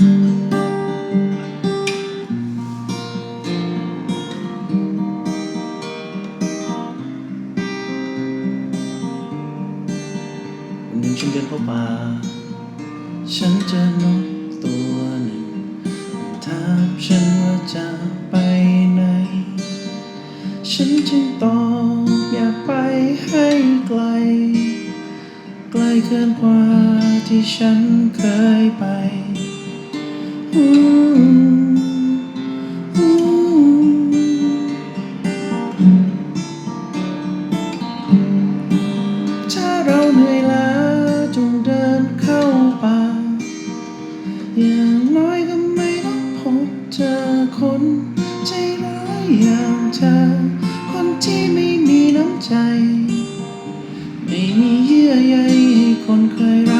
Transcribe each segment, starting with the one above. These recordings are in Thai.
วันหนึ่งฉันเดินเข้าป่า ฉันเจอนกตัวหนึ่งถามฉันว่าจะไปไหน ฉันจึงตอบอยากไปให้ไกล ไกลเกินกว่าที่ฉันเคยไป ถ้าเราเหนื่อยล้าจงเดินเข้าป่า อย่างน้อยก็ไม่ต้องพบเจอคนใจร้ายอย่างเธอ คนที่ไม่มีน้ำใจ ไม่มีเยื่อใยให้คนเคยรัก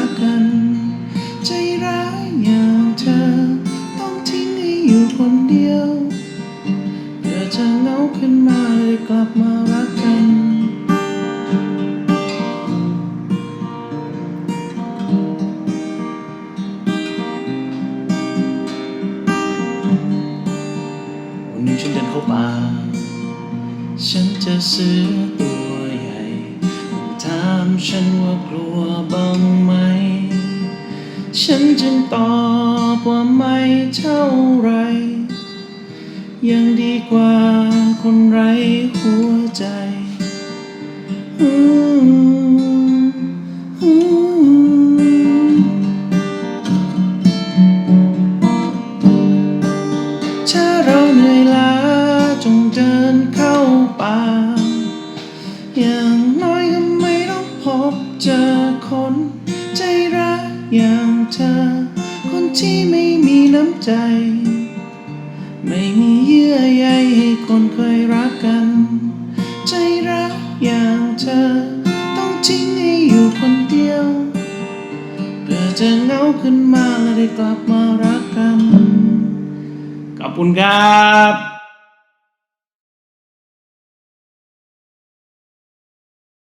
ป่า ฉันจะเสือตัวใหญ่ถามฉันว่ากลัวบ้างไหม ฉันจึงตอบว่าไม่เท่าไร ยังดีกว่าคนไร้หัวใจถ้าเราเหนื่อยล้า ป่าอย่างน้อยก็ไม่ต้องพบเจอคนใจร้ายอย่างเธอ คนที่ไม่มีน้ำใจ ไม่มีเยื่อใยให้คนเคยรักกัน ใจร้ายอย่างเธอ ต้องทิ้งให้อยู่คนเดียวเพื่อจะเหงาขึ้นมาและได้กลับมารักกันขอบคุณครับ